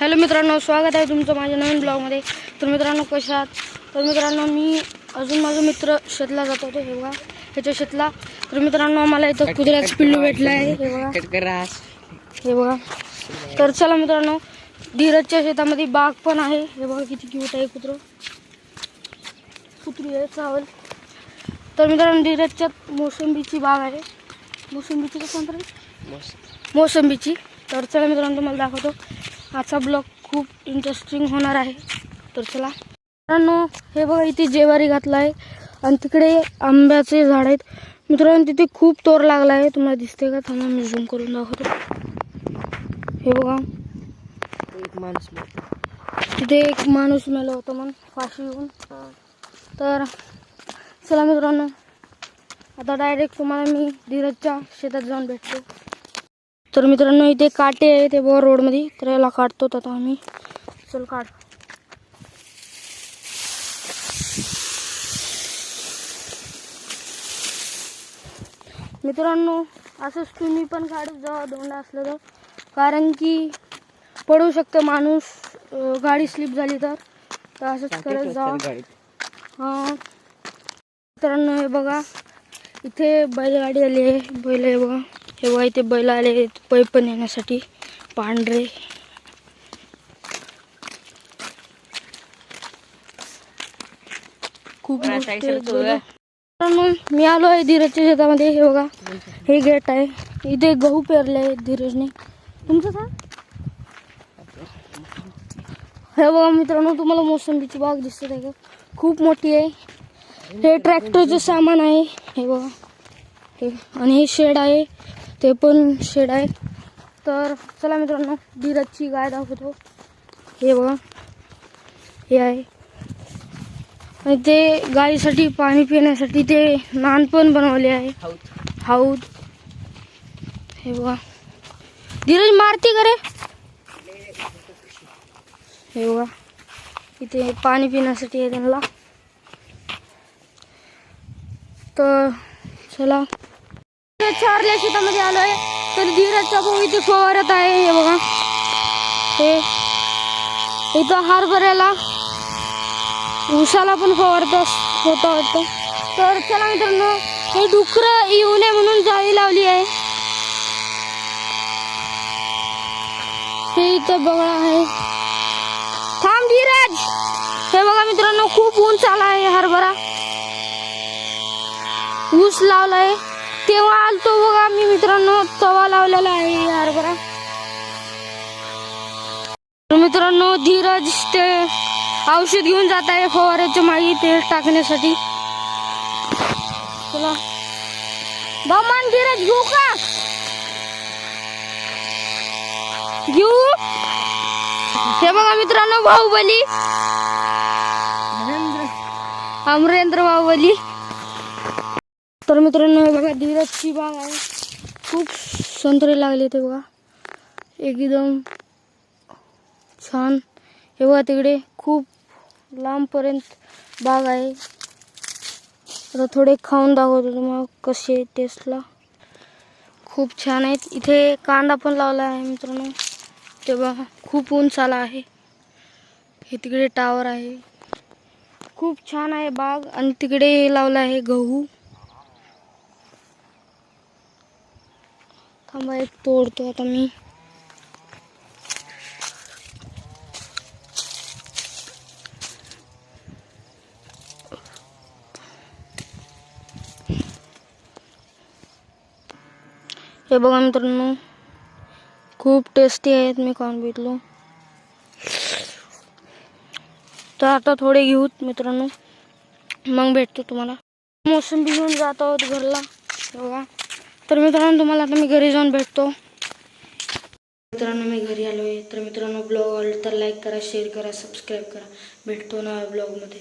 Hello मित्रांनो स्वागत आहे तुमचं माझ्या नवीन ब्लॉगमध्ये. तर मित्रांनो कशा आहात? तर मित्रांनो मी अजून माझा मित्र शेतला जात होतो हे बघा ह्याच्या शेतला. तर मित्रांनो आम्हाला इथं कुत्र्याचं पिल्लू भेटलं आहे हे बघा. हे बघा. तर चला मित्रांनो धीरजच्या शेतामध्ये बाग पण आहे. हे बघा किती क्यूट आहे कुत्रं. कुत्री आहे चावल. तर मित्रांनो धीरजच्यात मोसंबीची बाग आहे. मोसंबीची कसं मोसंबीची. तर चला मित्रांनो तुम्हाला दाखवतो. आजचा ब्लॉग खूप इंटरेस्टिंग होणार आहे. तर चला. मित्रांनो हे बघा इथे जेवारी घातला आहे आणि तिकडे आंब्याचे झाड आहेत. मित्रांनो तिथे खूप तोर लागला आहे तुम्हाला दिसते का? थांबा मी झूम करून दाखवतो. हे बघा. एक माणूस तिथे एक माणूस मेला होता मग फाशी येऊन. तर चला मित्रांनो. आता डायरेक्ट तुम्हाला मी धीरजच्या शेतात जाऊन भेटतो. तर मित्रांनो इथे काटे आहे ते बघा रोडमध्ये तर याला काढतो आता आम्ही. चल काढ. मित्रांनो असंच तुम्ही पण काढत जा दोंडा असलं तर. कारण की पडू शकतं माणूस गाडी स्लिप झाली तर. तर असंच करत जा. हां. मित्रांनो हे बघा. इथे बैलगाडी आली आहे. बैल हे बघा. हे बघा इथे बैल आले आहेत. पैपण येण्यासाठी. पांढरे. खूप मी आलो आहे धीरजच्या शेतामध्ये. हे बघा हे गेट आहे. इथे गहू पेरले आहे धीरजने. तुमचं सांग हे बघा मित्रांनो तुम्हाला मोसंबीची बाग दिसत आहे का? खूप मोठी आहे. हे ट्रॅक्टरचं सामान आहे. हे बघा. हे आणि हे शेड आहे. ते पण शेड आहे. तर चला मित्रांनो धीरजची गाय दाखवतो. हे बघा. हे आहे. आणि ते गाईसाठी पाणी पिण्यासाठी ते नान पण बनवले आहे. हौद हे बघा. धीरज मारती का रे? हे बघा. इथे पाणी पिण्यासाठी आहे त्यांना. तर चला. चारल्या शेतामध्ये आलो आहे तर धीरजचा भाऊ इथे फवारत आहे हे बघा. हे. इथं हरभऱ्याला उसाला पण फवारत होता वाटतं तर चला मित्रांनो हे डुकरं येऊ नये म्हणून जाळी लावली आहे. हे इथं बघा आहे. थांब धीरज! हे बघा मित्रांनो खूप ऊन चाला आहे हरभरा. ऊस लावला आहे तेव्हा आलतो बघा मी मित्रांनो तवा लावलेला आहे हरभरा तर मित्रांनो धीरज ते औषध घेऊन जात आहे फवाऱ्याच्या मागे ते टाकण्यासाठी. चला. दमान धीरज घेऊ का? घेऊ? हे बघा मित्रांनो बाहुबली. अमरेंद्र बाहुबली. तर मित्रांनो हे बघा धीरजची बाग आहे. खूप संत्रे लागले ते बघा. एकदम छान. हे बघा तिकडे खूप लांबपर्यंत बाग आहे. आता थोडे खाऊन दाखवतो तुम्हाला कसे टेस्टला खूप छान आहेत. इथे कांदा पण लावला आहे मित्रांनो. ते बघा खूप उंच आला आहे. हे तिकडे टावर आहे. खूप छान आहे बाग. आणि तिकडे लावला आहे गहू. थांबा एक तोडतो आता मी. हे बघा मित्रांनो खूप टेस्टी आहेत मी खाऊन भेटलो तर आता थोडे घेऊत मित्रांनो. मग भेटतो तुम्हाला. मोसंबी घेऊन जात आहोत घरला. बघा. तर मित्रांनो तुम्हाला आता मी घरी जाऊन भेटतो. मित्रांनो मी घरी आलो आहे तर मित्रांनो ब्लॉग आवडला तर लाईक करा शेअर करा सबस्क्राईब करा. भेटतो ना ब्लॉगमध्ये.